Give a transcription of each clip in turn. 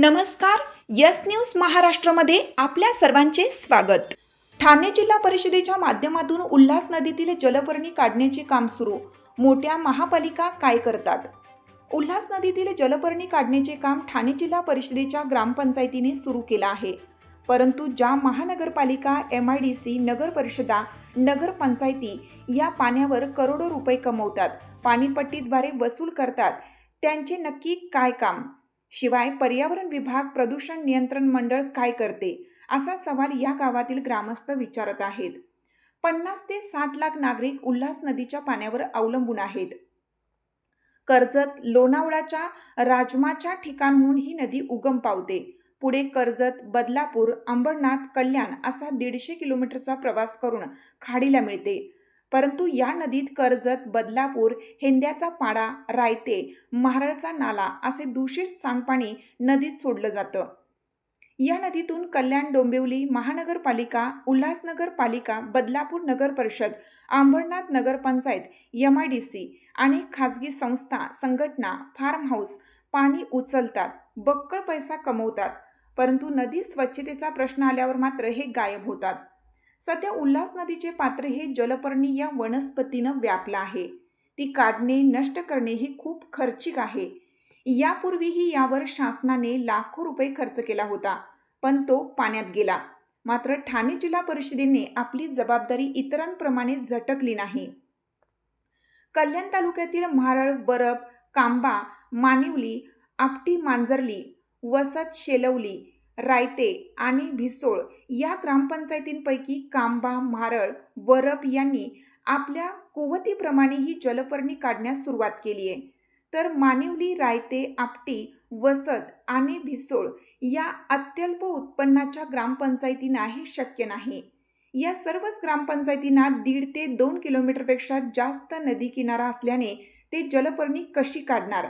नमस्कार yes news महाराष्ट्रामध्ये आपल्या सर्वांचे स्वागत. ठाणे जिल्हा परिषदेच्या माध्यमातून उल्हास नदीतील जलपर्णी काढण्याचे काम सुरू. मोठ्या महापालिका काय करतात? उल्हास नदीतील जलपर्णी काढण्याचे काम ठाणे जिल्हा परिषदेच्या ग्रामपंचायतीने सुरू केलं आहे. परंतु ज्या महानगरपालिका एम आय डी सी नगर परिषदा नगरपंचायती या पाण्यावर करोडो रुपये कमवतात पाणीपट्टीद्वारे वसूल करतात त्यांचे नक्की काय काम? शिवाय पर्यावरण विभाग प्रदूषण नियंत्रण मंडळ काय करते? असा सवाल या गावातील ग्रामस्थ विचारत आहेत. पन्नास ते साठ लाख नागरिक उल्हास नदीच्या पाण्यावर अवलंबून आहेत. कर्जत लोणावळाच्या राजमाच्या ठिकाणहून ही नदी उगम पावते. पुढे कर्जत बदलापूर अंबरनाथ कल्याण असा दीडशे किलोमीटरचा प्रवास करून खाडीला मिळते. परंतु या नदीत कर्जत बदलापूर हेंद्याचा पाडा रायते महाराळचा नाला असे दूषित सांडपाणी नदीत सोडलं जातं. या नदीतून कल्याण डोंबिवली महानगरपालिका उल्हासनगर पालिका बदलापूर नगर परिषद आंबरनाथ नगरपंचायत एम आय डी सी आणि खाजगी संस्था संघटना फार्म हाऊस पाणी उचलतात बक्कळ पैसा कमवतात. परंतु नदी स्वच्छतेचा प्रश्न आल्यावर मात्र हे गायब होतात. सध्या उल्हास नदीचे पात्र हे जलपर्णी या वनस्पतीनं व्यापलं आहे. ती काढणे नष्ट करणे ही खूप खर्चिक आहे. यापूर्वीही यावर शासनाने लाखो रुपये खर्च केला होता पण तो पाण्यात गेला. मात्र ठाणे जिल्हा परिषदेने आपली जबाबदारी इतरांप्रमाणे झटकली नाही. कल्याण तालुक्यातील म्हारळ बरब कांबा मानिवली आपटी मांजरली वसत शेलवली रायते आणि भिसोळ या ग्रामपंचायतींपैकी कांबा म्हारळ वरप यांनी आपल्या कुवतीप्रमाणे ही जलपर्णी काढण्यास सुरुवात केली आहे. तर मानिवली रायते आपटी वसत आणि भिसोळ या अत्यल्प उत्पन्नाच्या ग्रामपंचायतींना हे शक्य नाही. या सर्वच ग्रामपंचायतींना दीड ते दोन किलोमीटरपेक्षा जास्त नदी किनारा असल्याने ते जलपर्णी कशी काढणार?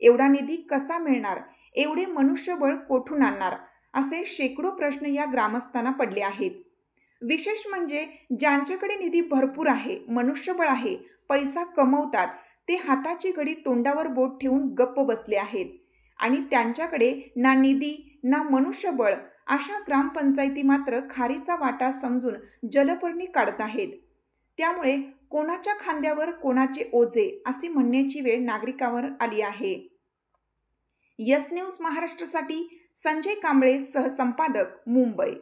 एवढा निधी कसा मिळणार? एवढे मनुष्यबळ कोठून आणणार? असे शेकडो प्रश्न या ग्रामस्थांना पडले आहेत. विशेष म्हणजे ज्यांच्याकडे निधी भरपूर आहे मनुष्यबळ आहे पैसा कमवतात ते हाताची घडी तोंडावर बोट ठेवून गप्प बसले आहेत. आणि त्यांच्याकडे ना निधी ना मनुष्यबळ अशा ग्रामपंचायती मात्र खारीचा वाटा समजून जलपर्णी काढत आहेत. त्यामुळे कोणाच्या खांद्यावर कोणाचे ओझे असे म्हणण्याची वेळ नागरिकावर आली आहे. यस न्यूज महाराष्ट्रासाठी संजय कांबळे सहसंपादक मुंबई